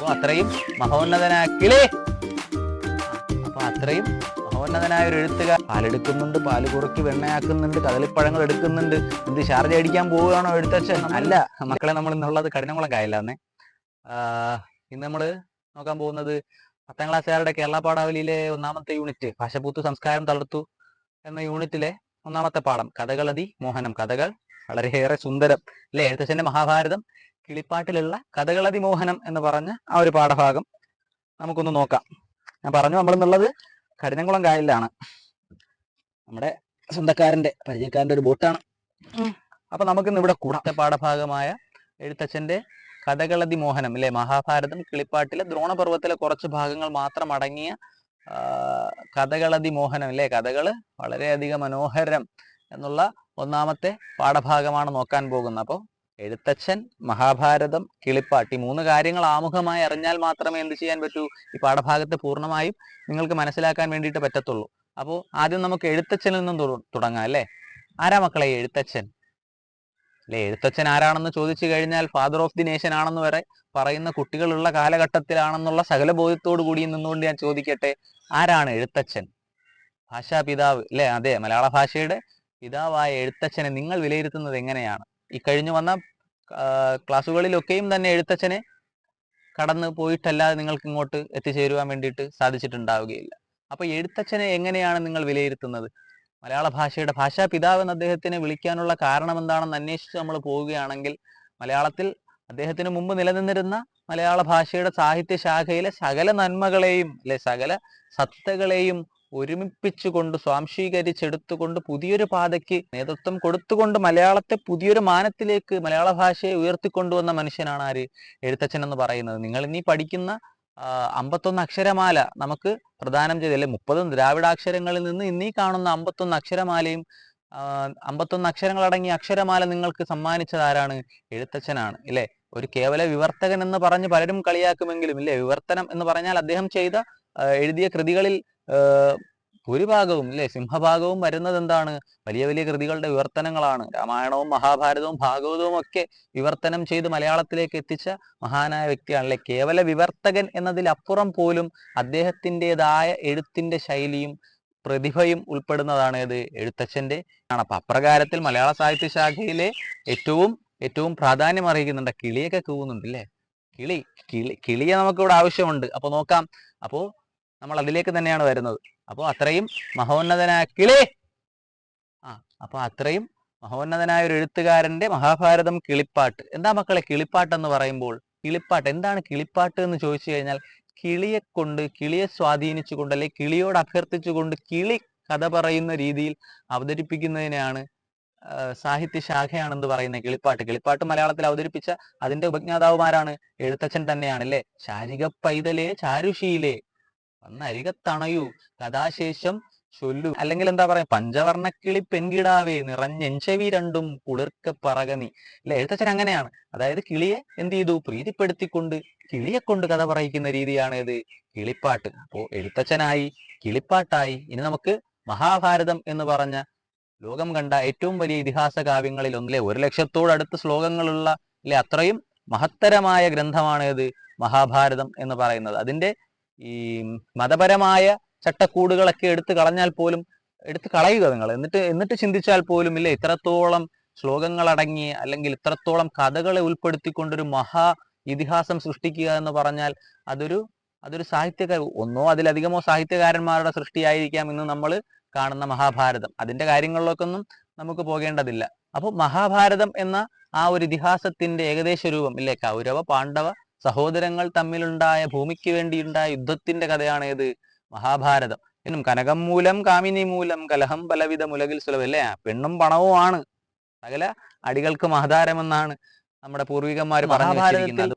അപ്പോൾ അത്രയും മഹോന്നതനായ കിളി. അപ്പൊ അത്രയും മഹോന്നതനായ ഒരു എഴുത്തുകാർ പാലെടുക്കുന്നുണ്ട് പാൽ കുറുക്കി വെണ്ണയാക്കുന്നുണ്ട് കദളിപ്പഴങ്ങൾ എടുക്കുന്നുണ്ട്. എന്ത് ഷാർജ അടിക്കാൻ പോവുകയാണോ എഴുത്തച്ഛൻ? അല്ല മക്കളെ നമ്മൾ ഇന്നുള്ളത് കഠിനകുളം കായലാന്നേ ഇന്ന് നമ്മൾ നോക്കാൻ പോകുന്നത് പത്താം ക്ലാസ്സുകാരുടെ കേരള പാഠാവലിയിലെ ഒന്നാമത്തെ യൂണിറ്റ് ഭാഷപൂത്ത് സംസ്കാരം തളർത്തു എന്ന യൂണിറ്റിലെ ഒന്നാമത്തെ പാഠം കഥകളതി മോഹനം. കഥകൾ വളരെയേറെ സുന്ദരം അല്ലെ? എഴുത്തച്ഛന്റെ മഹാഭാരതം കിളിപ്പാട്ടിലുള്ള കഥകളതിമോഹനം എന്ന് പറഞ്ഞ ആ ഒരു പാഠഭാഗം നമുക്കൊന്ന് നോക്കാം. ഞാൻ പറഞ്ഞു നമ്മളിന്നുള്ളത് കഠിനംകുളം കായലിലാണ്. നമ്മുടെ സ്വന്തക്കാരന്റെ പരിചയക്കാരന്റെ ഒരു ബോട്ടാണ്. അപ്പൊ നമുക്കിന്ന് ഇവിടെ കൂടാത്ത പാഠഭാഗമായ എഴുത്തച്ഛന്റെ കഥകളതി മോഹനം അല്ലെ? മഹാഭാരതം കിളിപ്പാട്ടിലെ ദ്രോണപർവത്തിലെ കുറച്ച് ഭാഗങ്ങൾ മാത്രം അടങ്ങിയ ആ, കഥകളതി മോഹനം അല്ലെ? കഥകൾ വളരെയധികം മനോഹരം എന്നുള്ള ഒന്നാമത്തെ പാഠഭാഗമാണ് നോക്കാൻ പോകുന്നത്. അപ്പോൾ എഴുത്തച്ഛൻ മഹാഭാരതം കിളിപ്പാട്ട് ഈ മൂന്ന് കാര്യങ്ങൾ ആമുഖമായി അറിഞ്ഞാൽ മാത്രമേ എന്ത് ചെയ്യാൻ പറ്റൂ? ഈ പാഠഭാഗത്തെ പൂർണമായും നിങ്ങൾക്ക് മനസ്സിലാക്കാൻ വേണ്ടിയിട്ട് പറ്റത്തുള്ളൂ. അപ്പോൾ ആദ്യം നമുക്ക് എഴുത്തച്ഛനിൽ നിന്നും തുട- തുടങ്ങാം അല്ലേ? ആരാ മക്കളെ എഴുത്തച്ഛൻ? അല്ലെ എഴുത്തച്ഛൻ ആരാണെന്ന് ചോദിച്ചു കഴിഞ്ഞാൽ ഫാദർ ഓഫ് ദി നേഷൻ ആണെന്ന് വരെ പറയുന്ന കുട്ടികളുള്ള കാലഘട്ടത്തിലാണെന്നുള്ള സകല ബോധ്യത്തോടു കൂടി നിന്നുകൊണ്ട് ഞാൻ ചോദിക്കട്ടെ? ആരാണ് എഴുത്തച്ഛൻ? ഭാഷാ പിതാവ് അല്ലെ? അതെ മലയാള ഭാഷയുടെ പിതാവായ എഴുത്തച്ഛനെ നിങ്ങൾ വിലയിരുത്തുന്നത് എങ്ങനെയാണ്? ഈ കഴിഞ്ഞു വന്ന ക്ലാസ്സുകളിലൊക്കെയും തന്നെ എഴുത്തച്ഛനെ കടന്നു പോയിട്ടല്ലാതെ നിങ്ങൾക്ക് ഇങ്ങോട്ട് എത്തിച്ചേരുവാൻ വേണ്ടിയിട്ട് സാധിച്ചിട്ടുണ്ടാവുകയില്ല. അപ്പൊ എഴുത്തച്ഛനെ എങ്ങനെയാണ് നിങ്ങൾ വിലയിരുത്തുന്നത്? മലയാള ഭാഷയുടെ ഭാഷാ പിതാവ് എന്ന് അദ്ദേഹത്തിനെ വിളിക്കാനുള്ള കാരണം എന്താണെന്ന് അന്വേഷിച്ച് നമ്മൾ പോവുകയാണെങ്കിൽ മലയാളത്തിൽ അദ്ദേഹത്തിന് മുമ്പ് നിലനിന്നിരുന്ന മലയാള ഭാഷയുടെ സാഹിത്യ ശാഖയിലെ സകല നന്മകളെയും അല്ലെ സകല സത്തകളെയും ഒരുമിപ്പിച്ചുകൊണ്ട് സ്വാംശീകരിച്ചെടുത്തുകൊണ്ട് പുതിയൊരു പാതയ്ക്ക് നേതൃത്വം കൊടുത്തുകൊണ്ട് മലയാളത്തെ പുതിയൊരു മാനത്തിലേക്ക് മലയാള ഭാഷയെ ഉയർത്തിക്കൊണ്ടുവന്ന മനുഷ്യനാണ് ആര്? എഴുത്തച്ഛൻ എന്ന് പറയുന്നത്. നിങ്ങൾ ഇനി പഠിക്കുന്ന അമ്പത്തൊന്ന് അക്ഷരമാല നമുക്ക് പ്രദാനം ചെയ്ത് അല്ലെ മുപ്പതും ദ്രാവിഡാക്ഷരങ്ങളിൽ നിന്ന് ഇന്നീ കാണുന്ന അമ്പത്തൊന്ന് അക്ഷരമാലയും അമ്പത്തൊന്ന് അക്ഷരങ്ങൾ അടങ്ങിയ അക്ഷരമാല നിങ്ങൾക്ക് സമ്മാനിച്ചത് ആരാണ്? എഴുത്തച്ഛനാണ് ഇല്ലേ? ഒരു കേവല വിവർത്തകൻ എന്ന് പറഞ്ഞ് പലരും കളിയാക്കുമെങ്കിലും ഇല്ലേ? വിവർത്തനം എന്ന് പറഞ്ഞാൽ അദ്ദേഹം ചെയ്ത എഴുതിയ കൃതികളിൽ ഭൂരിഭാഗവും അല്ലെ സിംഹഭാഗവും വരുന്നത് എന്താണ് വലിയ വലിയ കൃതികളുടെ വിവർത്തനങ്ങളാണ്. രാമായണവും മഹാഭാരതവും ഭാഗവതവും ഒക്കെ വിവർത്തനം ചെയ്ത് മലയാളത്തിലേക്ക് എത്തിച്ച മഹാനായ വ്യക്തിയാണ്. അല്ലെ കേവല വിവർത്തകൻ എന്നതിലപ്പുറം പോലും അദ്ദേഹത്തിന്റെതായ എഴുത്തിന്റെ ശൈലിയും പ്രതിഭയും ഉൾപ്പെടുന്നതാണ് ഇത് എഴുത്തച്ഛന്റെ ആണ്. അപ്പൊ അപ്രകാരത്തിൽ മലയാള സാഹിത്യ ശാഖയിലെ ഏറ്റവും ഏറ്റവും പ്രാധാന്യം അറിയിക്കുന്നുണ്ട് കിളിയൊക്കെ കൂവുന്നുണ്ട് അല്ലേ കിളി കിളി കിളിയെ നമുക്കിവിടെ ആവശ്യമുണ്ട്. അപ്പൊ നോക്കാം. അപ്പോ നമ്മൾ അതിലേക്ക് തന്നെയാണ് വരുന്നത്. അപ്പോൾ അത്രയും മഹോന്നതനായ കിളി ആ അപ്പോൾ അത്രയും മഹോന്നതനായ ഒരു എഴുത്തുകാരന്റെ മഹാഭാരതം കിളിപ്പാട്ട്. എന്താ മക്കളെ കിളിപ്പാട്ട് എന്ന് പറയുമ്പോൾ കിളിപ്പാട്ട് എന്താണ് കിളിപ്പാട്ട് എന്ന് ചോദിച്ചു കഴിഞ്ഞാൽ കിളിയെ കൊണ്ട് കിളിയെ സ്വാധീനിച്ചുകൊണ്ട് അല്ലെങ്കിൽ കിളിയോട് അഭ്യർത്ഥിച്ചുകൊണ്ട് കിളി കഥ പറയുന്ന രീതിയിൽ അവതരിപ്പിക്കുന്നതിനെയാണ് സാഹിത്യ ശാഖയാണെന്ന് പറയുന്നത് കിളിപ്പാട്ട്. കിളിപ്പാട്ട് മലയാളത്തിൽ അവതരിപ്പിച്ച അതിന്റെ ഉപജ്ഞാതാവുമാരാണ് എഴുത്തച്ഛൻ തന്നെയാണ് അല്ലെ? ശാരിക പൈതലേ ചാരുശീലേ. വന്നരികത്തണയൂ കഥാശേഷം ചൊല്ലു. അല്ലെങ്കിൽ എന്താ പറയാ പഞ്ചവർണക്കിളി പെൺകിടാവേ നിറഞ്ഞെഞ്ചവി രണ്ടും കുളിർക്ക പറകനി. അല്ലെ എഴുത്തച്ഛൻ അങ്ങനെയാണ്. അതായത് കിളിയെ എന്ത് ചെയ്തു? പ്രീതിപ്പെടുത്തിക്കൊണ്ട് കിളിയെ കൊണ്ട് കഥ പറയിക്കുന്ന രീതിയാണ് ഇത് കിളിപ്പാട്ട്. അപ്പോ എഴുത്തച്ഛനായി കിളിപ്പാട്ടായി. ഇനി നമുക്ക് മഹാഭാരതം എന്ന് പറഞ്ഞ ലോകം കണ്ട ഏറ്റവും വലിയ ഇതിഹാസ കാവ്യങ്ങളിൽ ഒന്നിലെ ഒരു ലക്ഷത്തോടടുത്ത് ശ്ലോകങ്ങളുള്ള അല്ലെ അത്രയും മഹത്തരമായ ഗ്രന്ഥമാണ് ഇത് മഹാഭാരതം എന്ന് പറയുന്നത്. അതിന്റെ ഈ മതപരമായ ചട്ടക്കൂടുകളൊക്കെ എടുത്തു കളഞ്ഞാൽ പോലും എടുത്തു കളയുക നിങ്ങൾ. എന്നിട്ട് എന്നിട്ട് ചിന്തിച്ചാൽ പോലും ഇല്ല ഇത്രത്തോളം ശ്ലോകങ്ങൾ അടങ്ങി അല്ലെങ്കിൽ ഇത്രത്തോളം കഥകളെ ഉൾപ്പെടുത്തിക്കൊണ്ടൊരു മഹാ ഇതിഹാസം സൃഷ്ടിക്കുക എന്ന് പറഞ്ഞാൽ അതൊരു അതൊരു സാഹിത്യകാര ഒന്നോ അതിലധികമോ സാഹിത്യകാരന്മാരുടെ സൃഷ്ടിയായിരിക്കാം ഇന്ന് നമ്മൾ കാണുന്ന മഹാഭാരതം. അതിന്റെ കാര്യങ്ങളിലൊക്കെ ഒന്നും നമുക്ക് പോകേണ്ടതില്ല. അപ്പോൾ മഹാഭാരതം എന്ന ആ ഒരു ഇതിഹാസത്തിന്റെ ഏകദേശ രൂപം ഇല്ലേ കൗരവ പാണ്ഡവ സഹോദരങ്ങൾ തമ്മിലുണ്ടായ ഭൂമിക്ക് വേണ്ടിയുണ്ടായ യുദ്ധത്തിന്റെ കഥയാണ് ഏത്? മഹാഭാരതം. എന്നും കനകം മൂലം കാമിനി മൂലം കലഹം പലവിധ മുലകിൽ സുലഭം. അല്ലേ? പെണ്ണും പണവുമാണ് സകല അടികൾക്ക് ആധാരമെന്നാണ് നമ്മുടെ പൂർവികന്മാർ മഹാഭാരതത്തിൽ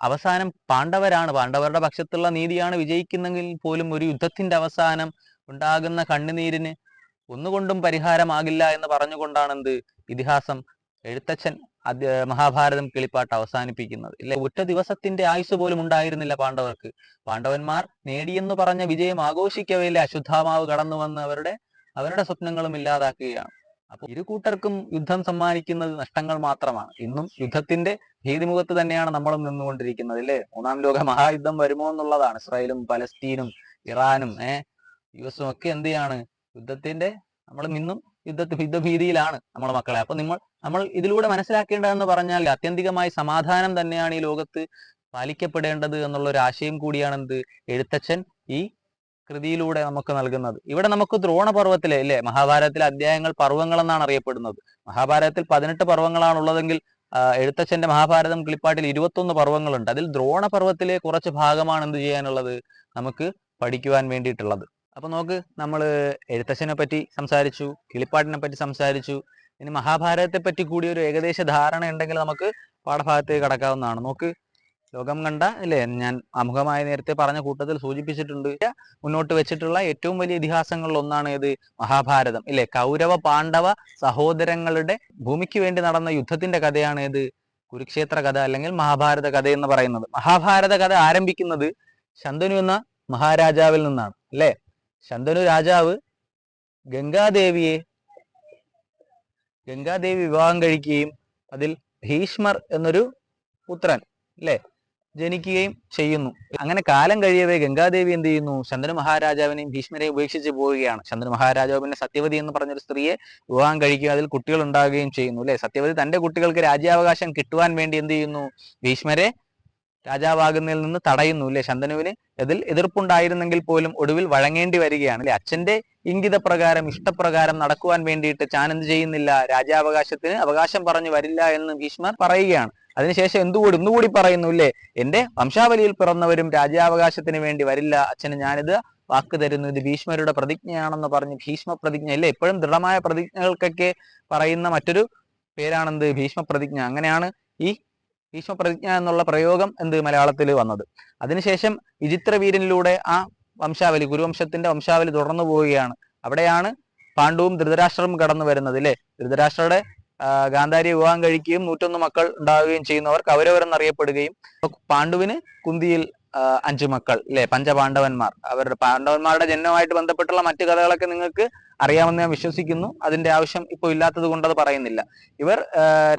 അവസാനം പാണ്ഡവരാണ്. പാണ്ഡവരുടെ പക്ഷത്തുള്ള നീതിയാണ് വിജയിക്കുന്നെങ്കിൽ പോലും ഒരു യുദ്ധത്തിന്റെ അവസാനം ഉണ്ടാകുന്ന കണ്ണുനീരിന് ഒന്നുകൊണ്ടും പരിഹാരമാകില്ല എന്ന് പറഞ്ഞുകൊണ്ടാണ് എന്ത് ഇതിഹാസം. എഴുത്തച്ഛൻ മഹാഭാരതം കിളിപ്പാട്ട് അവസാനിപ്പിക്കുന്നത്. ഇല്ല? ഒറ്റ ദിവസത്തിന്റെ ആയുസ് പോലും ഉണ്ടായിരുന്നില്ല പാണ്ഡവർക്ക്. പാണ്ഡവന്മാർ നേടിയെന്ന് പറഞ്ഞ വിജയം ആഘോഷിക്കവയിലെ അശ്വത്ഥാമാവ് കടന്നു വന്ന് അവരുടെ അവരുടെ സ്വപ്നങ്ങളും ഇല്ലാതാക്കുകയാണ്. അപ്പോൾ ഇരു കൂട്ടർക്കും യുദ്ധം സമ്മാനിക്കുന്നത് നഷ്ടങ്ങൾ മാത്രമാണ്. ഇന്നും യുദ്ധത്തിന്റെ ഭീതിമുഖത്ത് തന്നെയാണ് നമ്മളും നിന്നുകൊണ്ടിരിക്കുന്നത് അല്ലേ മൂന്നാം ലോക മഹായുദ്ധം വരുമോ എന്നുള്ളതാണ്. ഇസ്രായേലും പലസ്തീനും ഇറാനും ഏഹ് യു എസും ഒക്കെ എന്ത് ചെയ്യാണ്? യുദ്ധത്തിന്റെ നമ്മൾ ഇന്നും യുദ്ധ യുദ്ധഭീതിയിലാണ് നമ്മളെ മക്കളെ. അപ്പൊ നമ്മൾ നമ്മൾ ഇതിലൂടെ മനസ്സിലാക്കേണ്ടതെന്ന് പറഞ്ഞാൽ ആത്യന്തികമായി സമാധാനം തന്നെയാണ് ഈ ലോകത്ത് പാലിക്കപ്പെടേണ്ടത് എന്നുള്ള ഒരു ആശയം കൂടിയാണ് എന്ത്? എഴുത്തച്ഛൻ ഈ കൃതിയിലൂടെ നമുക്ക് നൽകുന്നത്. ഇവിടെ നമുക്ക് ദ്രോണപർവത്തിലെ അല്ലെ മഹാഭാരതത്തിലെ അധ്യായങ്ങൾ പർവങ്ങൾ എന്നാണ് അറിയപ്പെടുന്നത്. മഹാഭാരതത്തിൽ പതിനെട്ട് പർവങ്ങളാണ് ഉള്ളതെങ്കിൽ എഴുത്തച്ഛന്റെ മഹാഭാരതം കിളിപ്പാട്ടിൽ ഇരുപത്തൊന്ന് പർവങ്ങളുണ്ട്. അതിൽ ദ്രോണപർവത്തിലെ കുറച്ച് ഭാഗമാണ് എന്ത് ചെയ്യാനുള്ളത്? നമുക്ക് പഠിക്കുവാൻ വേണ്ടിയിട്ടുള്ളത്. അപ്പൊ നോക്ക് നമ്മൾ എഴുത്തച്ഛനെ പറ്റി സംസാരിച്ചു കിളിപ്പാട്ടിനെ പറ്റി സംസാരിച്ചു ഇനി മഹാഭാരതത്തെ പറ്റി കൂടി ഒരു ഏകദേശ ധാരണ ഉണ്ടെങ്കിൽ നമുക്ക് പാഠഭാഗത്തേക്ക് കടക്കാവുന്നതാണ്. നോക്ക് ലോകം കണ്ട അല്ലേ ഞാൻ അമുഖമായി നേരത്തെ പറഞ്ഞ കൂട്ടത്തിൽ സൂചിപ്പിച്ചിട്ടുണ്ട്. മുന്നോട്ട് വെച്ചിട്ടുള്ള ഏറ്റവും വലിയ ഇതിഹാസങ്ങളിൽ ഒന്നാണ് ഏത്? മഹാഭാരതം. ഇല്ലേ? കൗരവ പാണ്ഡവ സഹോദരങ്ങളുടെ ഭൂമിക്ക് വേണ്ടി നടന്ന യുദ്ധത്തിന്റെ കഥയാണ് ഏത്? കുരുക്ഷേത്ര കഥ അല്ലെങ്കിൽ മഹാഭാരത കഥ എന്ന് പറയുന്നത്. മഹാഭാരത കഥ ആരംഭിക്കുന്നത് ശന്തനു എന്ന മഹാരാജാവിൽ നിന്നാണ്. അല്ലേ ശന്തനു രാജാവ് ഗംഗാദേവിയെ ഗംഗാദേവി വിവാഹം കഴിക്കുകയും അതിൽ ഭീഷ്മർ എന്നൊരു പുത്രൻ അല്ലേ? ജനിക്കുകയും ചെയ്യുന്നു. അങ്ങനെ കാലം കഴിയവേ ഗംഗാദേവി എന്ത് ചെയ്യുന്നു? ചന്ദ്രൻ മഹാരാജാവിനെയും ഭീഷ്മരെയും ഉപേക്ഷിച്ച് പോവുകയാണ്. ചന്ദ്രൻ മഹാരാജാവ് പിന്നെ സത്യവതി എന്ന് പറഞ്ഞൊരു സ്ത്രീയെ വിവാഹം കഴിക്കുകയും അതിൽ കുട്ടികൾ ഉണ്ടാകുകയും ചെയ്യുന്നു അല്ലെ? സത്യവതി തന്റെ കുട്ടികൾക്ക് രാജ്യാവകാശം കിട്ടുവാൻ വേണ്ടി എന്ത് ചെയ്യുന്നു? ഭീഷ്മരെ രാജാവാകുന്നതിൽ നിന്ന് തടയുന്നു അല്ലെ ശന്തനുവിന് ഇതിൽ എതിർപ്പുണ്ടായിരുന്നെങ്കിൽ പോലും ഒടുവിൽ വഴങ്ങേണ്ടി വരികയാണ് അല്ലെ അച്ഛന്റെ ഇംഗിത പ്രകാരം ഇഷ്ടപ്രകാരം നടക്കുവാൻ വേണ്ടിയിട്ട് എന്ത് ചെയ്യുന്നില്ല? രാജാവകാശത്തിന് അവകാശം പറഞ്ഞു വരില്ല എന്ന് ഭീഷ്മർ പറയുകയാണ്. അതിനുശേഷം എന്തുകൂടി? ഒന്നുകൂടി പറയുന്നു അല്ലേ എന്റെ വംശാവലിയിൽ പിറന്നവരും രാജാവകാശത്തിന് വേണ്ടി വരില്ല. അച്ഛന് ഞാനിത് വാക്ക് തരുന്നു. ഇത് ഭീഷ്മരുടെ പ്രതിജ്ഞയാണെന്ന് പറഞ്ഞ് ഭീഷ്മ പ്രതിജ്ഞ അല്ലെ എപ്പോഴും ദൃഢമായ പ്രതിജ്ഞകൾക്കൊക്കെ പറയുന്ന മറ്റൊരു പേരാണെന്ത്? ഭീഷ്മ പ്രതിജ്ഞ. അങ്ങനെയാണ് ഈ ഭീഷ്മ പ്രതിജ്ഞ എന്നുള്ള പ്രയോഗം എന്ത് മലയാളത്തിൽ വന്നത്? അതിനുശേഷം വിചിത്രവീരനിലൂടെ ആ വംശാവലി ഗുരുവംശത്തിന്റെ വംശാവലി തുടർന്നു പോവുകയാണ്. അവിടെയാണ് പാണ്ഡുവും ധൃതരാഷ്ട്രവും കടന്നു വരുന്നത് അല്ലേ ധൃതരാഷ്ട്രയുടെ ഗാന്ധാരി വിവാഹം കഴിക്കുകയും നൂറ്റൊന്ന് മക്കൾ ഉണ്ടാവുകയും ചെയ്യുന്നവർ അവരവരെന്നറിയപ്പെടുകയും പാണ്ഡുവിന് കുന്തിയിൽ അഞ്ചു മക്കൾ അല്ലെ പഞ്ചപാണ്ഡവന്മാർ. അവരുടെ പാണ്ഡവന്മാരുടെ ജന്മമായിട്ട് ബന്ധപ്പെട്ടുള്ള മറ്റു കഥകളൊക്കെ നിങ്ങൾക്ക് അറിയാമെന്ന് ഞാൻ വിശ്വസിക്കുന്നു. അതിന്റെ ആവശ്യം ഇപ്പോൾ ഇല്ലാത്തത് കൊണ്ട് അത് പറയുന്നില്ല. ഇവർ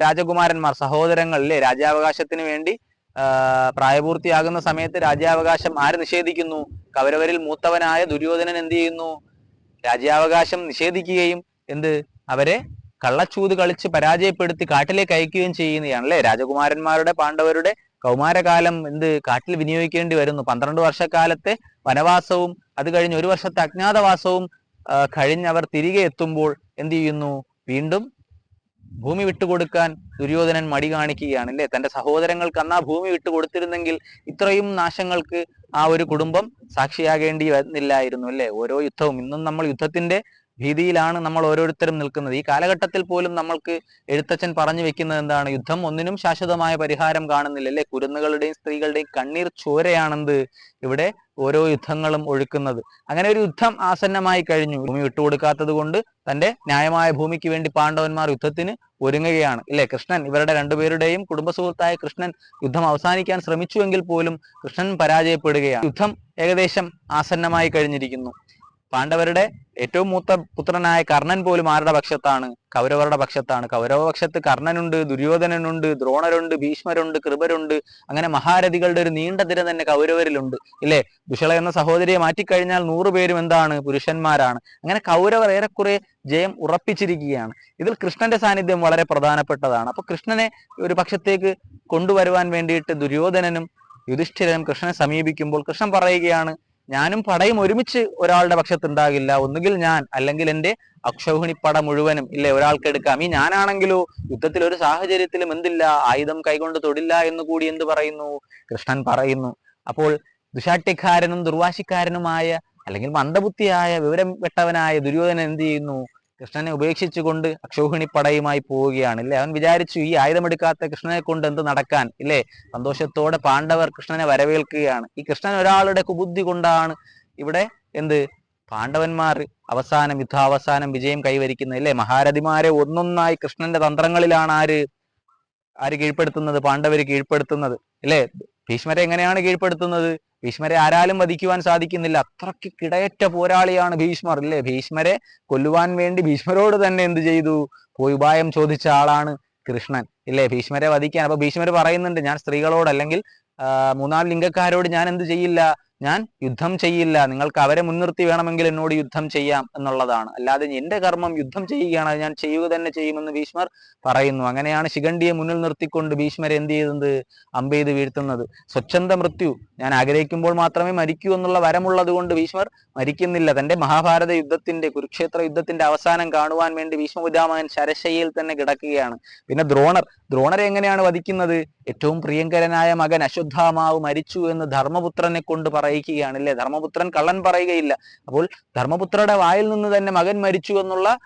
രാജകുമാരന്മാർ സഹോദരങ്ങൾ അല്ലെ രാജ്യാവകാശത്തിന് വേണ്ടി പ്രായപൂർത്തിയാകുന്ന സമയത്ത് രാജ്യാവകാശം ആര് നിഷേധിക്കുന്നു? കൗരവരിൽ മൂത്തവനായ ദുര്യോധനൻ എന്ത് ചെയ്യുന്നു? രാജ്യാവകാശം നിഷേധിക്കുകയും എന്ത്? അവരെ കള്ളച്ചൂത് കളിച്ച് പരാജയപ്പെടുത്തി കാട്ടിലേക്ക് അയക്കുകയും ചെയ്യുന്നതാണ് അല്ലെ രാജകുമാരന്മാരുടെ പാണ്ഡവരുടെ കൗമാരകാലം എന്ത് കാട്ടിൽ വിനിയോഗിക്കേണ്ടി വരുന്നു. പന്ത്രണ്ട് വർഷക്കാലത്തെ വനവാസവും അത് കഴിഞ്ഞ് ഒരു വർഷത്തെ അജ്ഞാതവാസവും കഴിഞ്ഞവർ തിരികെ എത്തുമ്പോൾ എന്ത് ചെയ്യുന്നു? വീണ്ടും ഭൂമി വിട്ടുകൊടുക്കാൻ ദുര്യോധനൻ മടി കാണിക്കുകയാണ് അല്ലേ? തന്റെ സഹോദരങ്ങൾക്ക് അന്നാ ആ ഭൂമി വിട്ടുകൊടുത്തിരുന്നെങ്കിൽ ഇത്രയും നാശങ്ങൾക്ക് ആ ഒരു കുടുംബം സാക്ഷിയാകേണ്ടി വന്നില്ലായിരുന്നു അല്ലേ? ഓരോ യുദ്ധവും. ഇന്നും നമ്മൾ യുദ്ധത്തിന്റെ ഭീതിയിലാണ് നമ്മൾ ഓരോരുത്തരും നിൽക്കുന്നത്. ഈ കാലഘട്ടത്തിൽ പോലും നമ്മൾക്ക് എഴുത്തച്ഛൻ പറഞ്ഞു വെക്കുന്നത് എന്താണ്? യുദ്ധം ഒന്നിനും ശാശ്വതമായ പരിഹാരം കാണുന്നില്ല. അല്ലെ? കുരുന്നുകളുടെയും സ്ത്രീകളുടെയും കണ്ണീർ ചോരയാണെന്ത് ഇവിടെ ഓരോ യുദ്ധങ്ങളും ഒഴുക്കുന്നത്. അങ്ങനെ ഒരു യുദ്ധം ആസന്നമായി കഴിഞ്ഞു. ഭൂമി വിട്ടുകൊടുക്കാത്തത് കൊണ്ട് തന്റെ ന്യായമായ ഭൂമിക്ക് വേണ്ടി പാണ്ഡവന്മാർ യുദ്ധത്തിന് ഒരുങ്ങുകയാണ്. ഇല്ലേ? കൃഷ്ണൻ ഇവരുടെ രണ്ടുപേരുടെയും കുടുംബ സുഹൃത്തായ കൃഷ്ണൻ യുദ്ധം അവസാനിക്കാൻ ശ്രമിച്ചുവെങ്കിൽ പോലും കൃഷ്ണൻ പരാജയപ്പെടുകയാണ്. യുദ്ധം ഏകദേശം ആസന്നമായി കഴിഞ്ഞിരിക്കുന്നു. പാണ്ഡവരുടെ ഏറ്റവും മൂത്ത പുത്രനായ കർണൻ പോലും ആരുടെ പക്ഷത്താണ്? കൗരവരുടെ പക്ഷത്താണ്. കൗരവ പക്ഷത്ത് കർണനുണ്ട് ദുര്യോധനനുണ്ട് ദ്രോണരുണ്ട് ഭീഷ്മരുണ്ട് കൃപരുണ്ട്. അങ്ങനെ മഹാരഥികളുടെ ഒരു നീണ്ട തിര തന്നെ കൗരവരിലുണ്ട്. ഇല്ലേ? ദുഷള എന്ന സഹോദരിയെ മാറ്റിക്കഴിഞ്ഞാൽ നൂറുപേരും എന്താണ്? പുരുഷന്മാരാണ്. അങ്ങനെ കൗരവർ ഏറെക്കുറെ ജയം ഉറപ്പിച്ചിരിക്കുകയാണ്. ഇതിൽ കൃഷ്ണന്റെ സാന്നിധ്യം വളരെ പ്രധാനപ്പെട്ടതാണ്. അപ്പൊ കൃഷ്ണനെ ഒരു പക്ഷത്തേക്ക് കൊണ്ടുവരുവാൻ വേണ്ടിയിട്ട് ദുര്യോധനനും യുധിഷ്ഠിരനും കൃഷ്ണനെ സമീപിക്കുമ്പോൾ കൃഷ്ണൻ പറയുകയാണ് ഞാനും പടയും ഒരുമിച്ച് ഒരാളുടെ പക്ഷത്തുണ്ടാകില്ല. ഒന്നുകിൽ ഞാൻ അല്ലെങ്കിൽ എന്റെ അക്ഷൗഹിണിപ്പട മുഴുവനും ഇല്ലേ ഒരാൾക്ക് എടുക്കാം. ഈ ഞാനാണെങ്കിലോ യുദ്ധത്തിൽ ഒരു സാഹചര്യത്തിലും എന്തില്ല ആയുധം കൈകൊണ്ട് തൊടില്ല എന്ന് കൂടി എന്ത് പറയുന്നു? കൃഷ്ണൻ പറയുന്നു. അപ്പോൾ ദുശാട്ടിക്കാരനും ദുർവാശിക്കാരനുമായ അല്ലെങ്കിൽ മന്ദബുദ്ധിയായ വിവരം വെട്ടവനായ ദുര്യോധനൻ എന്ത് ചെയ്യുന്നു? കൃഷ്ണനെ ഉപേക്ഷിച്ചുകൊണ്ട് അക്ഷോഹിണിപ്പടയുമായി പോവുകയാണ് ഇല്ലേ അവൻ വിചാരിച്ചു ഈ ആയുധമെടുക്കാത്ത കൃഷ്ണനെ കൊണ്ട് എന്ത് നടക്കാൻ? ഇല്ലേ? സന്തോഷത്തോടെ പാണ്ഡവർ കൃഷ്ണനെ വരവേൽക്കുകയാണ്. ഈ കൃഷ്ണൻ ഒരാളുടെ കുബുദ്ധി കൊണ്ടാണ് ഇവിടെ എന്ത്? പാണ്ഡവന്മാർ അവസാനം യുദ്ധാവസാനം വിജയം കൈവരിക്കുന്നത്. ഇല്ലേ? മഹാരഥിമാരെ ഒന്നൊന്നായി കൃഷ്ണന്റെ തന്ത്രങ്ങളിലാണ് ആര് ആര് കീഴ്പ്പെടുത്തുന്നത്? പാണ്ഡവര് കീഴ്പ്പെടുത്തുന്നത്. ഇല്ലേ? ഭീഷ്മരെ എങ്ങനെയാണ് കീഴ്പ്പെടുത്തുന്നത്? ഭീഷ്മരെ ആരാലും വധിക്കുവാൻ സാധിക്കുന്നില്ല. അത്രയ്ക്ക് കിടയറ്റ പോരാളിയാണ് ഭീഷ്മർ ഇല്ലേ? ഭീഷ്മരെ കൊല്ലുവാൻ വേണ്ടി ഭീഷ്മരോട് തന്നെ എന്ത് ചെയ്തു? പോയി ഉപായം ചോദിച്ച ആളാണ് കൃഷ്ണൻ ഇല്ലേ? ഭീഷ്മരെ വധിക്കാൻ. അപ്പൊ ഭീഷ്മർ പറയുന്നുണ്ട് ഞാൻ സ്ത്രീകളോട് അല്ലെങ്കിൽ മൂന്നാം ലിംഗക്കാരോട് ഞാൻ എന്ത് ചെയ്യില്ല? ഞാൻ യുദ്ധം ചെയ്യില്ല. നിങ്ങൾക്ക് അവരെ മുൻനിർത്തി വേണമെങ്കിൽ എന്നോട് യുദ്ധം ചെയ്യാം എന്നുള്ളതാണ്. അല്ലാതെ എന്റെ കർമ്മം യുദ്ധം ചെയ്യുകയാണ്. അത് ഞാൻ ചെയ്യുക തന്നെ ചെയ്യുമെന്ന് ഭീഷ്മർ പറയുന്നു. അങ്ങനെയാണ് ശിഖണ്ഡിയെ മുന്നിൽ നിർത്തിക്കൊണ്ട് ഭീഷ്മർ എന്ത് ചെയ്തത്? അമ്പെയ്ത് വീഴ്ത്തുന്നത്. സ്വച്ഛന്ത മൃത്യു. ഞാൻ ആഗ്രഹിക്കുമ്പോൾ മാത്രമേ മരിക്കൂ എന്നുള്ള വരമുള്ളത് കൊണ്ട് ഭീഷ്മർ മരിക്കുന്നില്ല. തന്റെ മഹാഭാരത യുദ്ധത്തിന്റെ കുരുക്ഷേത്ര യുദ്ധത്തിന്റെ അവസാനം കാണുവാൻ വേണ്ടി ഭീഷ്മ പിതാമഹൻ ശരശയ്യയിൽ തന്നെ കിടക്കുകയാണ്. പിന്നെ ദ്രോണർ. ദ്രോണരെ എങ്ങനെയാണ് വധിക്കുന്നത്? ഏറ്റവും പ്രിയങ്കരനായ മകൻ അശ്വത്ഥാമാവ് മരിച്ചു എന്ന് ധർമ്മപുത്രനെ കൊണ്ട് പറയിക്കുകയാണ് അല്ലേ ധർമ്മപുത്രൻ കള്ളൻ പറയുകയില്ല. അപ്പോൾ ധർമ്മപുത്രയുടെ വായിൽ നിന്ന് തന്നെ മകൻ മരിച്ചു എന്നുള്ള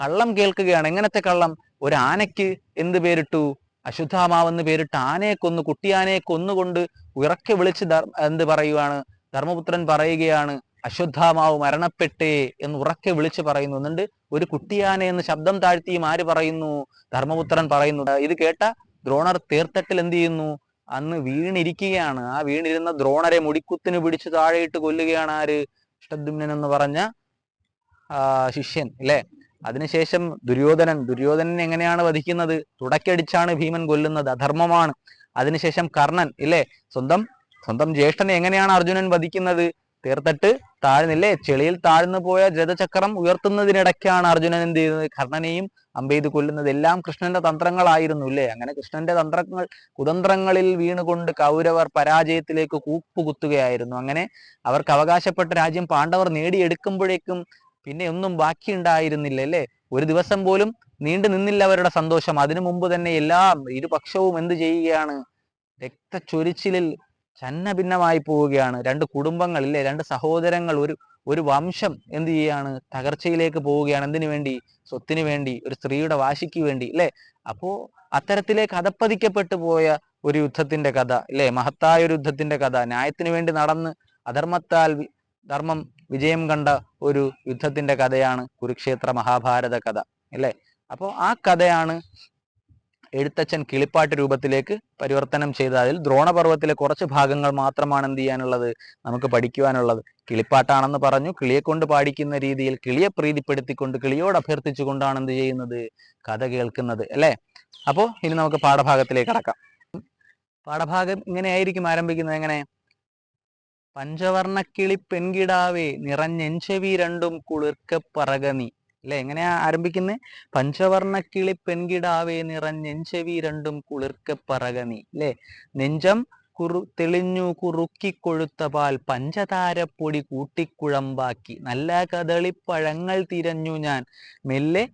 കള്ളം കേൾക്കുകയാണ്. എങ്ങനത്തെ കള്ളം? ഒരു ആനയ്ക്ക് എന്ത് പേരിട്ടു? അശുദ്ധാമാവ് എന്ന് പേരിട്ട് ആനയെ കൊന്നു കുട്ടിയാനയെ കൊന്നുകൊണ്ട് ഉറക്കെ വിളിച്ച് എന്ത് പറയുവാണ്? ധർമ്മപുത്രൻ പറയുകയാണ് അശ്വത്ഥാമാവ് മരണപ്പെട്ടേ എന്ന് ഉറക്കെ വിളിച്ച് പറയുന്നു. എന്നിട്ട് ഒരു കുട്ടിയാനെ എന്ന് ശബ്ദം താഴ്ത്തിയും ആര് പറയുന്നു? ധർമ്മപുത്രൻ പറയുന്നു. ഇത് കേട്ട ദ്രോണർ തീർത്ഥട്ടിൽ എന്ത് ചെയ്യുന്നു? അന്ന് വീണിരിക്കുകയാണ്. ആ വീണിരുന്ന ദ്രോണരെ മുടിക്കുത്തിന് പിടിച്ച് താഴെയിട്ട് കൊല്ലുകയാണ് ആര്? ഇഷ്ടദ്യുമ്നൻ എന്ന് പറഞ്ഞ ശിഷ്യൻ അല്ലെ അതിനുശേഷം ദുര്യോധനൻ ദുര്യോധനൻ എങ്ങനെയാണ് വധിക്കുന്നത്? തുടക്കടിച്ചാണ് ഭീമൻ കൊല്ലുന്നത് അധർമ്മമാണ്. അതിനുശേഷം കർണൻ ഇല്ലേ സ്വന്തം സ്വന്തം ജ്യേഷ്ഠനെ എങ്ങനെയാണ് അർജുനൻ വധിക്കുന്നത്? തീർത്തിട്ട് താഴ്ന്നില്ലേ? ചെളിയിൽ താഴ്ന്നു പോയ ജതചക്രം ഉയർത്തുന്നതിനിടയ്ക്കാണ് അർജുനൻ എന്ത് ചെയ്യുന്നത്? കർണനെയും അമ്പെയ്ത് കൊല്ലുന്നത് എല്ലാം കൃഷ്ണന്റെ തന്ത്രങ്ങളായിരുന്നു ഇല്ലേ? അങ്ങനെ കൃഷ്ണന്റെ തന്ത്രങ്ങൾ കുതന്ത്രങ്ങളിൽ വീണുകൊണ്ട് കൗരവർ പരാജയത്തിലേക്ക് കൂപ്പുകുത്തുകയായിരുന്നു. അങ്ങനെ അവർക്ക് അവകാശപ്പെട്ട രാജ്യം പാണ്ഡവർ നേടിയെടുക്കുമ്പോഴേക്കും പിന്നെ ഒന്നും ബാക്കിയുണ്ടായിരുന്നില്ല അല്ലേ? ഒരു ദിവസം പോലും നീണ്ടു നിന്നില്ല അവരുടെ സന്തോഷം. അതിനു മുമ്പ് തന്നെ എല്ലാം ഇരുപക്ഷവും എന്ത് ചെയ്യുകയാണ്? രക്തച്ചൊരിച്ചിലിൽ ഛന്ന ഭിന്നമായി പോവുകയാണ്. രണ്ട് കുടുംബങ്ങൾ ഇല്ലേ രണ്ട് സഹോദരങ്ങൾ ഒരു ഒരു വംശം എന്ത് ചെയ്യാണ്? തകർച്ചയിലേക്ക് പോവുകയാണ്. എന്തിനു വേണ്ടി? സ്വത്തിന് വേണ്ടി ഒരു സ്ത്രീയുടെ വാശിക്ക് വേണ്ടി അല്ലേ? അപ്പോ അത്തരത്തിലേക്ക് അധപ്പതിക്കപ്പെട്ടു പോയ ഒരു യുദ്ധത്തിന്റെ കഥ അല്ലേ? മഹത്തായ ഒരു യുദ്ധത്തിന്റെ കഥ. ന്യായത്തിന് വേണ്ടി നടന്ന് അധർമ്മത്താൽ ധർമ്മം വിജയം കണ്ട ഒരു യുദ്ധത്തിന്റെ കഥയാണ് കുരുക്ഷേത്ര മഹാഭാരത കഥ അല്ലേ? അപ്പോൾ ആ കഥയാണ് എഴുത്തച്ഛൻ കിളിപ്പാട്ട് രൂപത്തിലേക്ക് പരിവർത്തനം ചെയ്ത അതിൽ ദ്രോണപർവത്തിലെ കുറച്ച് ഭാഗങ്ങൾ മാത്രമാണ് എന്ത് ചെയ്യാനുള്ളത്? നമുക്ക് പഠിക്കുവാനുള്ളത്. കിളിപ്പാട്ടാണെന്ന് പറഞ്ഞു. കിളിയെ കൊണ്ട് പാടിക്കുന്ന രീതിയിൽ കിളിയെ പ്രീതിപ്പെടുത്തിക്കൊണ്ട് കിളിയോട് അഭ്യർത്ഥിച്ചുകൊണ്ടാണ് എന്ത് ചെയ്യുന്നത്? കഥ കേൾക്കുന്നത് അല്ലേ? അപ്പോൾ ഇനി നമുക്ക് പാഠഭാഗത്തിലേക്ക് കടക്കാം. പാഠഭാഗം ഇങ്ങനെയായിരിക്കും ആരംഭിക്കുന്നത്. എങ്ങനെ? പഞ്ചവർണക്കിളി പെൺകിടാവേ നിറഞ്ഞെഞ്ചവി രണ്ടും കുളിർക്ക പറകനി അല്ലെ? എങ്ങനെയാ ആരംഭിക്കുന്നത് പഞ്ചവർണ കിളി പെൺകിടാവേ നിറഞ്ഞെഞ്ചവി രണ്ടും കുളിർക്ക പറകനി അല്ലെ? നെഞ്ചം കുറു തെളിഞ്ഞു കുറുക്കി കൊഴുത്ത പാൽ പഞ്ചതാരപ്പൊടി കൂട്ടിക്കുഴമ്പാക്കി. നല്ല കദളിപ്പഴങ്ങൾ തിരഞ്ഞു ഞാൻ. മെല്ലെ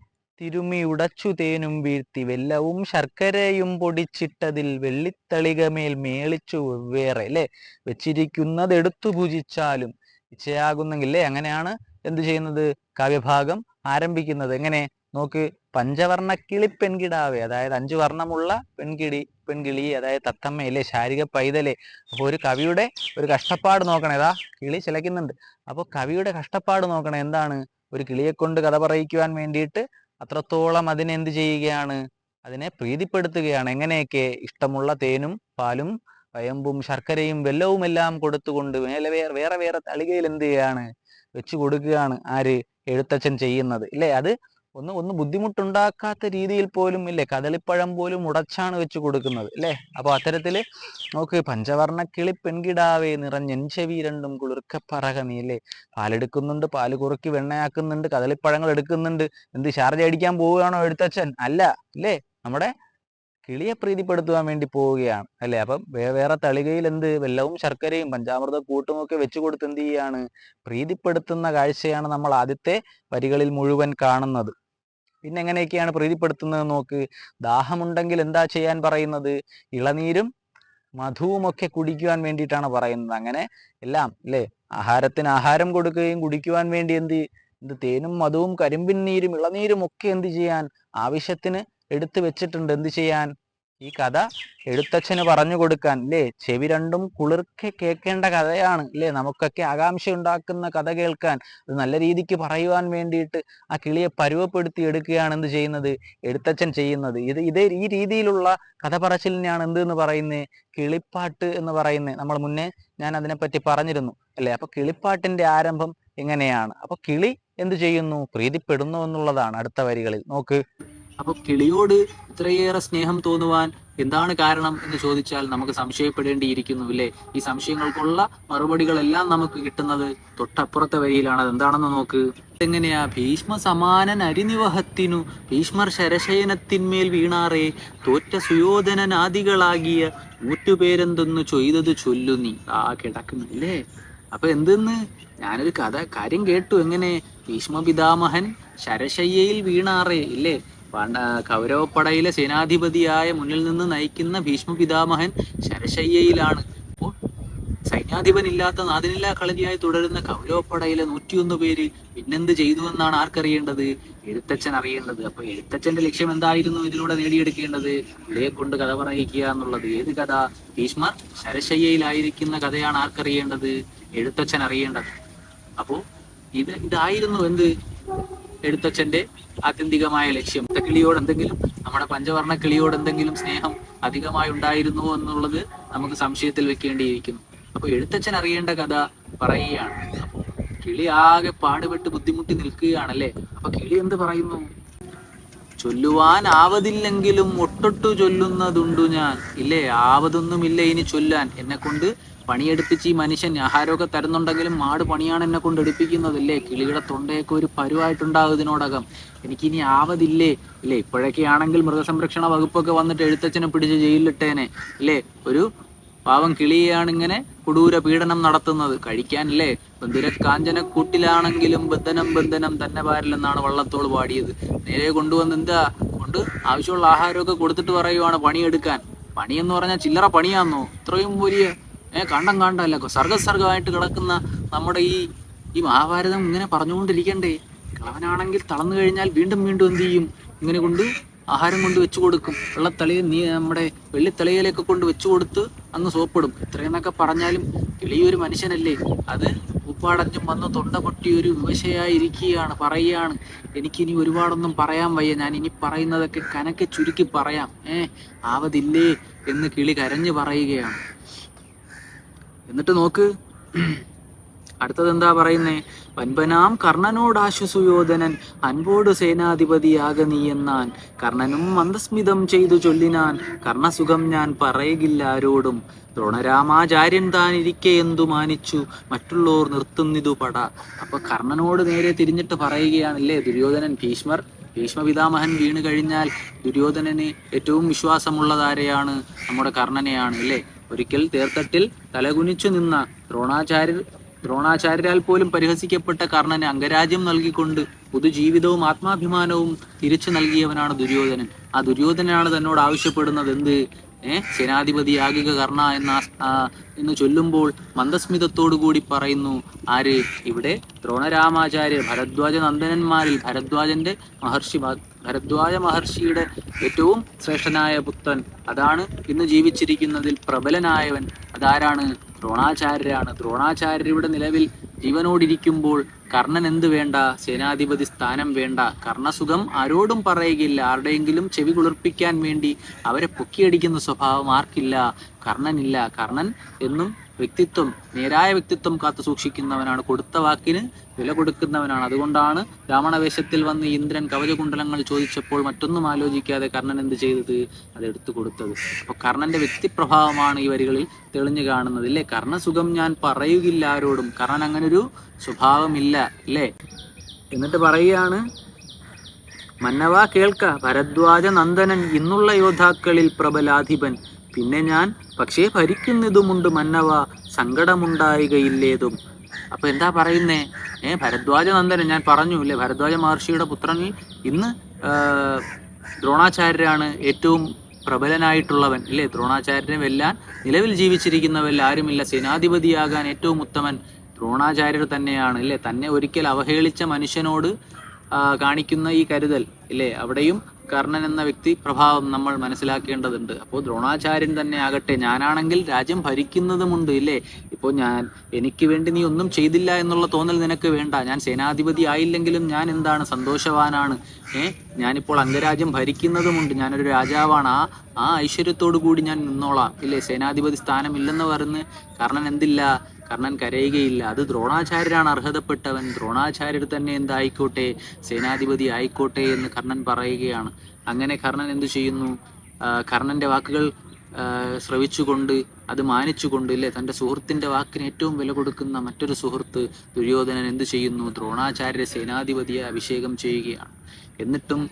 തിരുമി ഉടച്ചു തേനും വീഴ്ത്തി. വെല്ലവും ശർക്കരയും പൊടിച്ചിട്ടതിൽ വെള്ളിത്തളികമേൽ മേളിച്ചു വെവ്വേറെ അല്ലെ? വെച്ചിരിക്കുന്നത് എടുത്തു ഭുജിച്ചാലും ഇച്ഛയാകുന്നെങ്കിലേ അങ്ങനെയാണ് എന്ത് ചെയ്യുന്നത്? കാവ്യഭാഗം ആരംഭിക്കുന്നത്? എങ്ങനെ? നോക്ക് പഞ്ചവർണ കിളി പെൺകിടാവേ അതായത് അഞ്ചു വർണമുള്ള പെൺകിടി പെൺകിളി അതായത് തത്തമ്മയിലെ ശാരിക പൈതലെ. അപ്പോൾ ഒരു കവിയുടെ ഒരു കഷ്ടപ്പാട് നോക്കണേ. കിളി ചിലയ്ക്കുന്നുണ്ട്. അപ്പോൾ കവിയുടെ കഷ്ടപ്പാട് നോക്കണേ എന്താണ്? ഒരു കിളിയെ കൊണ്ട് കഥ പറയിക്കുവാൻ വേണ്ടിയിട്ട് അത്രത്തോളം അതിനെന്ത് ചെയ്യുകയാണ്? അതിനെ പ്രീതിപ്പെടുത്തുകയാണ്. എങ്ങനെയൊക്കെ? ഇഷ്ടമുള്ള തേനും പാലും വയമ്പും ശർക്കരയും വെല്ലവും എല്ലാം കൊടുത്തുകൊണ്ട് മേലെ വേറെ വേറെ വേറെ തളികയിൽ എന്ത് ചെയ്യാണ് വെച്ചു കൊടുക്കുകയാണ്. ആര്? എഴുത്തച്ഛൻ ചെയ്യുന്നത്. ഇല്ലേ? അത് ഒന്ന് ഒന്ന് ബുദ്ധിമുട്ടുണ്ടാക്കാത്ത രീതിയിൽ പോലും ഇല്ലേ? കദളിപ്പഴം പോലും ഉടച്ചാണ് വെച്ച് കൊടുക്കുന്നത്. അല്ലേ അപ്പോൾ അത്തരത്തിൽ നോക്ക് പഞ്ചവർണ കിളി പെൺകിടാവേ നിറഞ്ഞെഞ്ചവി രണ്ടും കുളിർക്കപ്പറക നീ അല്ലേ പാലെടുക്കുന്നുണ്ട് പാൽ കുറുക്കി വെണ്ണയാക്കുന്നുണ്ട് കദളിപ്പഴങ്ങൾ എടുക്കുന്നുണ്ട്. എന്ത് ഷാർജ അടിക്കാൻ പോവുകയാണോ എഴുത്തച്ഛൻ? അല്ല ഇല്ലേ? നമ്മുടെ കിളിയെ പ്രീതിപ്പെടുത്തുവാൻ വേണ്ടി പോവുകയാണ് അല്ലെ? അപ്പം വേറെ തളികയിൽ എന്ത്? വെല്ലവും ശർക്കരയും പഞ്ചാമൃത കൂട്ടും ഒക്കെ വെച്ചു കൊടുത്ത് എന്ത് ചെയ്യാണ്? പ്രീതിപ്പെടുത്തുന്ന കാഴ്ചയാണ് നമ്മൾ ആദ്യത്തെ വരികളിൽ മുഴുവൻ കാണുന്നത്. പിന്നെ എങ്ങനെയൊക്കെയാണ് പ്രീതിപ്പെടുത്തുന്നത് നോക്ക്? ദാഹമുണ്ടെങ്കിൽ എന്താ ചെയ്യാൻ പറയുന്നത്? ഇളനീരും മധുവും ഒക്കെ കുടിക്കുവാൻ വേണ്ടിയിട്ടാണ് പറയുന്നത്. അങ്ങനെ എല്ലാം അല്ലേ? ആഹാരത്തിന് ആഹാരം കൊടുക്കുകയും കുടിക്കുവാൻ വേണ്ടി എന്ത്? എന്ത്? തേനും മധുവും കരിമ്പിൻ നീരും ഇളനീരും ഒക്കെ എന്ത് ചെയ്യാൻ? ആവശ്യത്തിന് എടുത്തു വെച്ചിട്ടുണ്ട്. എന്ത് ചെയ്യാൻ? ഈ കഥ എഴുത്തച്ഛന് പറഞ്ഞു കൊടുക്കാൻ. അല്ലേ ചെവി രണ്ടും കുളിർക്കെ കേൾക്കേണ്ട കഥയാണ്. അല്ലേ നമുക്കൊക്കെ ആകാംക്ഷ ഉണ്ടാക്കുന്ന കഥ കേൾക്കാൻ. അത് നല്ല രീതിക്ക് പറയുവാൻ വേണ്ടിയിട്ട് ആ കിളിയെ പരുവപ്പെടുത്തി എടുക്കുകയാണ് എന്ത് ചെയ്യുന്നത്? എഴുത്തച്ഛൻ ചെയ്യുന്നത്. ഇത് ഇതേ ഈ രീതിയിലുള്ള കഥ പറച്ചിലിനെയാണ് എന്ത് എന്ന് പറയുന്നത് കിളിപ്പാട്ട് എന്ന് പറയുന്നത് നമ്മൾ മുന്നേ ഞാൻ അതിനെപ്പറ്റി പറഞ്ഞിരുന്നു. അല്ലേ? അപ്പൊ കിളിപ്പാട്ടിന്റെ ആരംഭം എങ്ങനെയാണ്? അപ്പൊ കിളി എന്ത് ചെയ്യുന്നു? പ്രീതിപ്പെടുന്നു എന്നുള്ളതാണ് അടുത്ത വരികളിൽ. നോക്ക്. അപ്പൊ കിളിയോട് ഇത്രയേറെ സ്നേഹം തോന്നുവാൻ എന്താണ് കാരണം എന്ന് ചോദിച്ചാൽ നമുക്ക് സംശയപ്പെടേണ്ടിയിരിക്കുന്നു അല്ലേ? ഈ സംശയങ്ങൾക്കുള്ള മറുപടികളെല്ലാം നമുക്ക് കിട്ടുന്നത് തൊട്ടപ്പുറത്തെ വരിയിലാണ് അതെന്താണെന്ന് നോക്ക്. എങ്ങനെയാ ഭീഷ്മ സമാനൻ അരിനിവഹത്തിനു ഭീഷ്മർ ശരശയനത്തിന്മേൽ വീണാറേ തോറ്റ സുയോധനനാദികളാകിയ നൂറ്റുപേരെന്തെന്ന് ചൊയ്തത് ചൊല്ലു നീ. ആ കിടക്കുന്നു അല്ലേ? അപ്പൊ എന്തെന്ന്? ഞാനൊരു കഥ കാര്യം കേട്ടു. എങ്ങനെ? ഭീഷ്മ പിതാമഹൻ ശരശയ്യയിൽ വീണാറേ ഇല്ലേ? കൗരവപ്പടയിലെ സേനാധിപതിയായ മുന്നിൽ നിന്ന് നയിക്കുന്ന ഭീഷ്മ പിതാമഹൻ ശരശയ്യയിലാണ്. അപ്പോൾ സൈന്യാധിപനില്ലാത്ത നാദിനില്ലാ കളരിയായി തുടരുന്ന കൗരവപ്പടയിലെ നൂറ്റിയൊന്ന് പേര് പിന്നെന്ത് ചെയ്തു എന്നാണ് ആർക്കറിയേണ്ടത്? എഴുത്തച്ഛൻ അറിയേണ്ടത്. അപ്പൊ എഴുത്തച്ഛന്റെ ലക്ഷ്യം എന്തായിരുന്നു ഇതിലൂടെ നേടിയെടുക്കേണ്ടത്? ഇവയെ കൊണ്ട് കഥ പറയിക്കുക എന്നുള്ളത്. ഏത് കഥ? ഭീഷ്മർ ശരശയ്യയിലായിരിക്കുന്ന കഥയാണ് ആർക്കറിയേണ്ടത്? എഴുത്തച്ഛൻ അറിയേണ്ടത്. അപ്പോ ഇത് ഇതായിരുന്നു എന്ത്? എഴുത്തച്ഛന്റെ ആത്യന്തികമായ ലക്ഷ്യം. കിളിയോട് എന്തെങ്കിലും നമ്മുടെ പഞ്ചവർണ കിളിയോട് എന്തെങ്കിലും സ്നേഹം അധികമായി ഉണ്ടായിരുന്നു എന്നുള്ളത് നമുക്ക് സംശയത്തിൽ വെക്കേണ്ടിയിരിക്കുന്നു. അപ്പൊ എഴുത്തച്ഛൻ അറിയേണ്ട കഥ പറയുകയാണ്. കിളി ആകെ പാടുപെട്ട് ബുദ്ധിമുട്ടി നിൽക്കുകയാണല്ലേ? അപ്പൊ കിളി എന്ത് പറയുന്നു? ചൊല്ലുവാൻ ആവതില്ലെങ്കിലും ഒട്ടൊട്ടു ചൊല്ലുന്നതുണ്ടു ഞാൻ. ഇല്ലേ ആവതൊന്നുമില്ല ഇനി ചൊല്ലാൻ. എന്നെ കൊണ്ട് പണിയെടുപ്പിച്ച് ഈ മനുഷ്യൻ ആഹാരമൊക്കെ തരുന്നുണ്ടെങ്കിലും മാട് പണിയാണ് എന്നെ കൊണ്ട് എടുപ്പിക്കുന്നതല്ലേ? കിളിയുടെ തൊണ്ടയൊക്കെ ഒരു പരുവായിട്ടുണ്ടാകും ഇതിനോടകം എനിക്കിനി ആവതില്ലേ? അല്ലേ ഇപ്പോഴൊക്കെ ആണെങ്കിൽ മൃഗസംരക്ഷണ വകുപ്പൊക്കെ വന്നിട്ട് എഴുത്തച്ഛനെ പിടിച്ച് ജയിലിലിട്ടേനെ. ഇല്ലേ ഒരു പാവം കിളിയാണ് ഇങ്ങനെ കൊടൂര പീഡനം നടത്തുന്നത്. കഴിക്കാനല്ലേ? ബന്ധുര കാഞ്ചന കൂട്ടിലാണെങ്കിലും ബന്ധനം ബന്ധനം തന്നെ പാരില്ലെന്നാണ് വള്ളത്തോൾ പാടിയത്. നേരെ കൊണ്ടുവന്ന് എന്താ? കൊണ്ട് ആവശ്യമുള്ള ആഹാരമൊക്കെ കൊടുത്തിട്ട് പറയുവാണ് പണിയെടുക്കാൻ. പണിയെന്ന് പറഞ്ഞാൽ ചില്ലറ പണിയാന്നോ? ഇത്രയും വലിയ ഏഹ് കണ്ടം കണ്ടല്ല. സർഗസർഗമായിട്ട് കിടക്കുന്ന നമ്മുടെ ഈ ഈ മഹാഭാരതം ഇങ്ങനെ പറഞ്ഞുകൊണ്ടിരിക്കണ്ടേ. കിളവനാണെങ്കിൽ തളർന്നു കഴിഞ്ഞാൽ വീണ്ടും വീണ്ടും എന്ത് ചെയ്യും? ഇങ്ങനെ കൊണ്ട് ആഹാരം കൊണ്ട് വെച്ചു കൊടുക്കും. വെള്ളത്തളിയിൽ നീ നമ്മുടെ വെള്ളിത്തളിയിലൊക്കെ കൊണ്ട് വെച്ചു കൊടുത്ത് അങ്ങ് സോപ്പിടും. ഇത്രയെന്നൊക്കെ പറഞ്ഞാലും കിളിയൊരു മനുഷ്യനല്ലേ. അത് ഉപ്പാടഞ്ഞും വന്ന് തൊണ്ട പൊട്ടി ഒരു വിവശയായിരിക്കുകയാണ് പറയുകയാണ്. എനിക്കിനി ഒരുപാടൊന്നും പറയാൻ വയ്യ. ഞാൻ ഇനി പറയുന്നതൊക്കെ കനക്കെ ചുരുക്കി പറയാം. ഏ ആവതില്ലേ എന്ന് കിളി കരഞ്ഞു പറയുകയാണ്. എന്നിട്ട് നോക്ക്. അടുത്തത് എന്താ പറയുന്നേ? വൻപനാം കർണനോടാശു സുയോധനൻ അൻപോട് സേനാധിപതിയാക നീ എന്നാൻ. കർണനും മന്ദസ്മിതം ചെയ്തു ചൊല്ലിനാൻ. കർണസുഖം ഞാൻ പറയുകില്ല ആരോടും. ദ്രോണരാമാചാര്യൻ താൻ ഇരിക്കെ എന്തു മാനിച്ചു? മറ്റുള്ളവർ നിർത്തുന്നിതു പട. അപ്പൊ കർണനോട് നേരെ തിരിഞ്ഞിട്ട് പറയുകയാണല്ലേ ദുര്യോധനൻ ഭീഷ്മർ? ഭീഷ്മ പിതാമഹൻ വീണ് കഴിഞ്ഞാൽ ദുര്യോധനന് ഏറ്റവും വിശ്വാസമുള്ളതാരെയാണ്? നമ്മുടെ കർണനെയാണ് അല്ലേ? ഒരിക്കൽ തേർത്തട്ടിൽ തലകുനിച്ചു നിന്ന ദ്രോണാചാര്യർ ദ്രോണാചാര്യരാൽ പോലും പരിഹസിക്കപ്പെട്ട കർണന് അംഗരാജ്യം നൽകിക്കൊണ്ട് പുതുജീവിതവും ആത്മാഭിമാനവും തിരിച്ചു നൽകിയവനാണ് ദുര്യോധനൻ. ആ ദുര്യോധനാണ് തന്നോട് ആവശ്യപ്പെടുന്നത് എന്ത് ഏഹ് സേനാധിപതിയാകുക കർണ എന്ന എന്ന് ചൊല്ലുമ്പോൾ മന്ദസ്മിതത്തോടു കൂടി പറയുന്നു ആര്? ഇവിടെ ദ്രോണരാമാചാര്യ ഭരദ്വാജ നന്ദനന്മാരിൽ ഭരദ്വാജന്റെ മഹർഷി ഭരദ്വാജ മഹർഷിയുടെ ഏറ്റവും ശ്രേഷ്ഠനായ പുത്രൻ അതാണ് ഇന്ന് ജീവിച്ചിരിക്കുന്നതിൽ പ്രബലനായവൻ. അതാരാണ്? ദ്രോണാചാര്യരാണ്. ദ്രോണാചാര്യരുടെ നിലവിൽ ജീവനോടിരിക്കുമ്പോൾ കർണൻ എന്ത് വേണ്ട? സേനാധിപതി സ്ഥാനം വേണ്ട. കർണസുഖം ആരോടും പറയുകയില്ല. ആരുടെയെങ്കിലും ചെവി കുളിർപ്പിക്കാൻ വേണ്ടി അവരെ പൊക്കിയടിക്കുന്ന സ്വഭാവം ആർക്കില്ല? കർണനില്ല. കർണൻ എന്നും വ്യക്തിത്വം നേരായ വ്യക്തിത്വം കാത്തു സൂക്ഷിക്കുന്നവനാണ്. കൊടുത്ത വാക്കിന് വില കൊടുക്കുന്നവനാണ്. അതുകൊണ്ടാണ് രാവണവേഷത്തിൽ വന്ന് ഇന്ദ്രൻ കവചകുണ്ടലങ്ങൾ ചോദിച്ചപ്പോൾ മറ്റൊന്നും ആലോചിക്കാതെ കർണൻ എന്ത് ചെയ്തത്? അത് എടുത്തു കൊടുത്തത്. അപ്പൊ കർണന്റെ വ്യക്തിപ്രഭാവമാണ് ഈ വരികളിൽ തെളിഞ്ഞു കാണുന്നത് ഇല്ലേ? കർണസുഖം ഞാൻ പറയുകില്ല ആരോടും. കർണൻ അങ്ങനെ ഒരു സ്വഭാവമില്ല അല്ലേ എന്നിട്ട് പറയുകയാണ് മന്നവ കേൾക്ക ഭരദ്വാജ നന്ദനൻ ഇന്നുള്ള യോദ്ധാക്കളിൽ പ്രബലാധിപൻ. പിന്നെ ഞാൻ പക്ഷേ ഭരിക്കുന്നതുമുണ്ട് മന്നവ സങ്കടമുണ്ടായികയില്ലേതും. അപ്പൊ എന്താ പറയുന്നേ? ഏ ഭരദ്വാജ നന്ദനൻ ഞാൻ പറഞ്ഞു അല്ലേ ഭരദ്വാജ മഹർഷിയുടെ പുത്രനിൽ ഇന്ന് ദ്രോണാചാര്യരാണ് ഏറ്റവും പ്രബലനായിട്ടുള്ളവൻ അല്ലേ ദ്രോണാചാര്യനെ വെല്ലാൻ നിലവിൽ ജീവിച്ചിരിക്കുന്നവരിൽ ആരുമില്ല. സേനാധിപതിയാകാൻ ഏറ്റവും ഉത്തമൻ ദ്രോണാചാര്യർ തന്നെയാണ് അല്ലേ തന്നെ ഒരിക്കൽ അവഹേളിച്ച മനുഷ്യനോട് കാണിക്കുന്ന ഈ കരുതൽ. ഇല്ലേ? അവിടെയും കർണൻ എന്ന വ്യക്തി പ്രഭാവം നമ്മൾ മനസ്സിലാക്കേണ്ടതുണ്ട്. അപ്പോൾ ദ്രോണാചാര്യൻ തന്നെ ആകട്ടെ ഞാനാണെങ്കിൽ രാജ്യം ഭരിക്കുന്നതുമുണ്ട് ഇല്ലേ? ഇപ്പോൾ ഞാൻ എനിക്ക് വേണ്ടി നീ ഒന്നും ചെയ്തില്ല എന്നുള്ള തോന്നൽ നിനക്ക് വേണ്ട. ഞാൻ സേനാധിപതി ആയില്ലെങ്കിലും ഞാൻ എന്താണ് സന്തോഷവാനാണ്? ഏ? ഞാനിപ്പോൾ അംഗരാജ്യം ഭരിക്കുന്നതുമുണ്ട്. ഞാനൊരു രാജാവാണ്. ആ ആ ഐശ്വര്യത്തോടു കൂടി ഞാൻ നിന്നോളാം. ഇല്ലേ? സേനാധിപതി സ്ഥാനം സ്ഥാനമില്ലെന്ന് പറഞ്ഞ് കർണൻ എന്തില്ല? കർണൻ കരയുകയില്ല. അത് ദ്രോണാചാര്യരാണ് അർഹതപ്പെട്ടവൻ. ദ്രോണാചാര്യർ തന്നെ എന്തായിക്കോട്ടെ സേനാധിപതി ആയിക്കോട്ടെ എന്ന് കർണൻ പറയുകയാണ്. അങ്ങനെ കർണൻ എന്തു ചെയ്യുന്നു? കർണന്റെ വാക്കുകൾ ശ്രവിച്ചുകൊണ്ട് അത് മാനിച്ചുകൊണ്ട് ഇല്ലേ തന്റെ സുഹൃത്തിന്റെ വാക്കിന് ഏറ്റവും വില കൊടുക്കുന്ന മറ്റൊരു സുഹൃത്ത് ദുര്യോധനൻ എന്തു ചെയ്യുന്നു? ദ്രോണാചാര്യ സേനാധിപതിയെ അഭിഷേകം ചെയ്യുകയാണ്. എന്നിട്ടും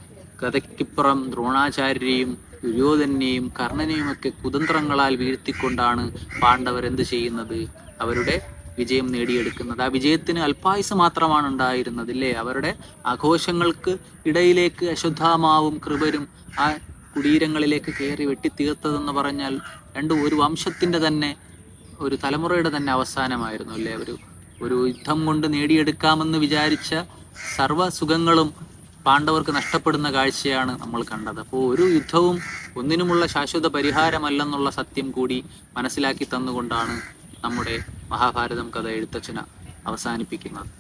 കഥയ്ക്കിപ്പുറം ദ്രോണാചാര്യരെയും ദുര്യോധനെയും കർണനെയും ഒക്കെ കുതന്ത്രങ്ങളാൽ വീഴ്ത്തിക്കൊണ്ടാണ് പാണ്ഡവർ എന്ത് ചെയ്യുന്നത്? അവരുടെ വിജയം നേടിയെടുക്കുന്നത്. ആ വിജയത്തിന് അല്പായുസ് മാത്രമാണ് ഉണ്ടായിരുന്നത് ഇല്ലേ അവരുടെ ആഘോഷങ്ങൾക്ക് ഇടയിലേക്ക് അശുദ്ധാമാവും കൃപരും ആ കുടീരങ്ങളിലേക്ക് കയറി വെട്ടിത്തീർത്തതെന്ന് പറഞ്ഞാൽ രണ്ടു ഒരു വംശത്തിന്റെ തന്നെ ഒരു തലമുറയുടെ തന്നെ അവസാനമായിരുന്നു അല്ലേ? ഒരു ഒരു യുദ്ധം കൊണ്ട് നേടിയെടുക്കാമെന്ന് വിചാരിച്ച സർവ സുഖങ്ങളും പാണ്ഡവർക്ക് നഷ്ടപ്പെടുന്ന കാഴ്ചയാണ് നമ്മൾ കണ്ടത്. അപ്പോൾ ഒരു യുദ്ധവും ഒന്നിനുമുള്ള ശാശ്വത പരിഹാരമല്ലെന്നുള്ള സത്യം കൂടി മനസ്സിലാക്കി തന്നുകൊണ്ടാണ് നമ്മുടെ മഹാഭാരതം കഥ എഴുത്തച്ഛന അവസാനിപ്പിക്കുന്നത്.